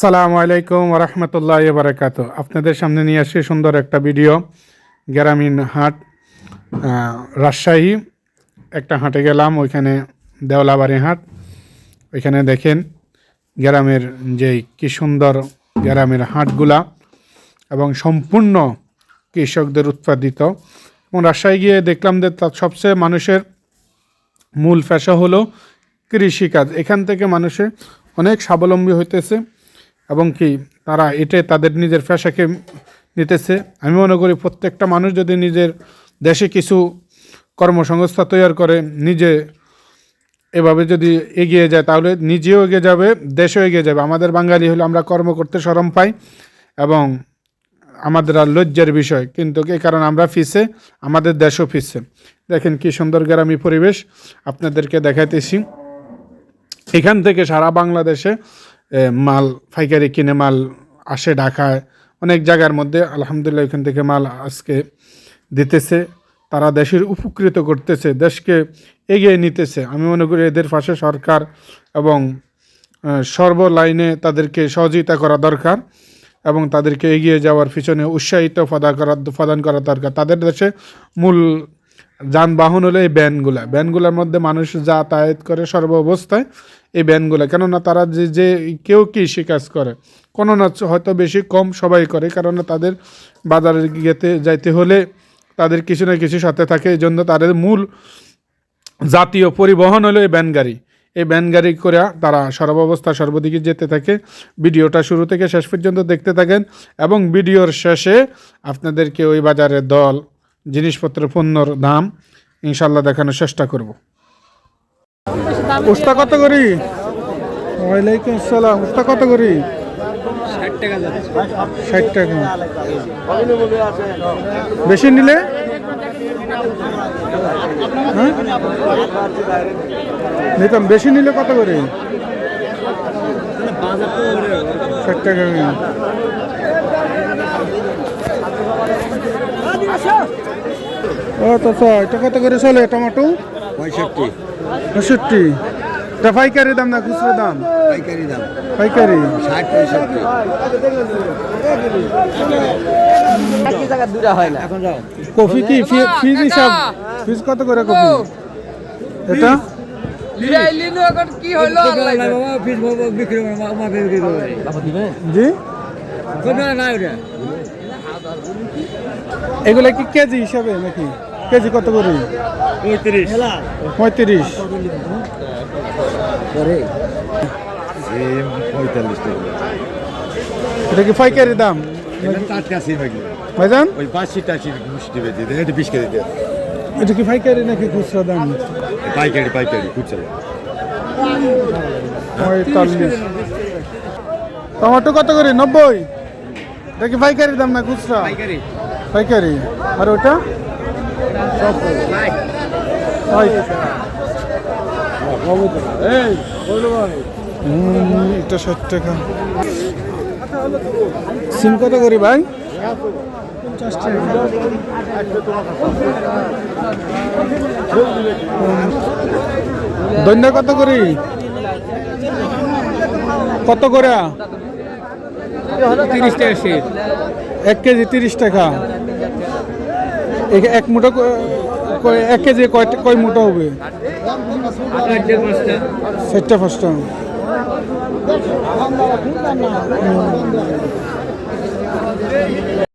আসসালামু আলাইকুম রহমতুল্লাহ বারাকাত আপনাদের সামনে নিয়ে আসি সুন্দর একটা ভিডিও গ্রামীণ হাট রাজশাহী। একটা হাটে গেলাম, ওইখানে দেওলাবাড়ি হাট। ওইখানে দেখেন গ্রামের যে কি সুন্দর গ্রামের হাটগুলা এবং সম্পূর্ণ কৃষকদের উৎপাদিত। এবং রাজশাহী গিয়ে দেখলাম যে তার সবচেয়ে মানুষের মূল পেশা হলো কৃষিকাজ। এখান থেকে মানুষের অনেক স্বাবলম্বী হইতেছে। এবং কি তারা এটাই তাদের নিজের পেশাকে নিতেছে। আমি মনে করি প্রত্যেকটা মানুষ যদি নিজের দেশে কিছু কর্মসংস্থা তৈরি করে নিজে এভাবে যদি এগিয়ে যায় তাহলে নিজেও এগিয়ে যাবে দেশও এগিয়ে যাবে। আমাদের বাঙালি হলে আমরা কর্ম করতে সরম পাই এবং আমাদের আর লজ্জার বিষয় কিন্তু এই কারণে আমরা ফিসে আমাদের দেশও ফিসছে দেখেন কি সুন্দর গ্রামী পরিবেশ আপনাদেরকে দেখাইতেছি। এখান থেকে সারা বাংলাদেশে এ, মাল, পাইকারি কিনে মাল আসে ঢাকায়। অনেক জায়গার মধ্যে আলহামদুলিল্লাহ এখান থেকে মাল আজকে দিতেছে। তারা দেশের উপকৃত করতেছে, দেশকে এগিয়ে নিতেছে। আমি মনে করি এদের পাশে সরকার এবং সর্ব লাইনে তাদেরকে সহযোগিতা করা দরকার এবং তাদেরকে এগিয়ে যাওয়ার পিছনে উৎসাহিত প্রদান করা প্রদান করা দরকার। তাদের দেশে মূল যানবাহন হলো এই ভ্যানগুলা। ভ্যানগুলোর মধ্যে মানুষ যাতায়াত করে সর্ব অবস্থায় এই ভ্যানগুলো। কেননা তারা যে যে কেউ কৃষি কাজ করে। কোনো না হয়তো বেশি কম সবাই করে, কেননা তাদের বাজারে যেতে যাইতে হলে তাদের কিছু না কিছু সাথে থাকে। এই জন্য তাদের মূল জাতীয় পরিবহন হলো এই ভ্যান গাড়ি। এই ভ্যান গাড়ি করে তারা সর্বাবস্থা, সর্বদিকে যেতে থাকে। ভিডিওটা শুরু থেকে শেষ পর্যন্ত দেখতে থাকেন এবং ভিডিওর শেষে আপনাদেরকে ওই বাজারের দল জিনিসপত্র পণ্যর দাম ইনশাল্লাহ দেখানোর চেষ্টা করব। উস্তা কত করি? ওয়ালাইকুম আসসালাম। উস্তা কত করি? ষাট টাকা। বেশি নিলে? হ্যাঁ? নিতাম, বেশি নিলে কত করে? ষাট টাকা করে। ও তো তো এটা কত করে চলে টমেটো? পঁয়ষট্টি। পঁয়ষট্টি। এটা পাইকারি দাম না খুচরো দাম? পাইকারি দাম। পাইকারি। ষাট পঁয়ষট্টি। একই জায়গা দুটা হয় না এখন যাও কফি কি ফিজ হিসাব ফিজ কত করে কফি? এটা? লিনু এখন কি হলো বাবা ফিস বিক্রি করে আমার বিক্রি করে বাবা দিবেন জি? কোন এগুলা কি কেজি হিসাবে নাকি? কেজি কত করে? পঁয়ত্রিশ। পঁয়ত্রিশ। পঁয়তাল্লিশ টাকা। এটা কি পাইকারি দাম? ভাইজান? ওই পাঁচশি টাশি মিষ্টি বেঁচে দেয় এটা বিশ কেজি এটা কি পাইকারি নাকি খুচরা দাম? পাইকারি পাইকারি খুচরা। পঁয়তাল্লিশ। টমেটো কত করে? নব্বই? এটা কি পাইকারি দাম না খুচরা? পাইকারি। পাইকারি। আর ওটা? এটা ষাট টাকা সিম কত করি ভাই? দৈন্য কত করি? কত করে তিরিশ টাকা। এক কেজি তিরিশ টাকা। এক মুঠো এক কেজি কয় কয় মুঠো হবে? চারটা পাঁচটা।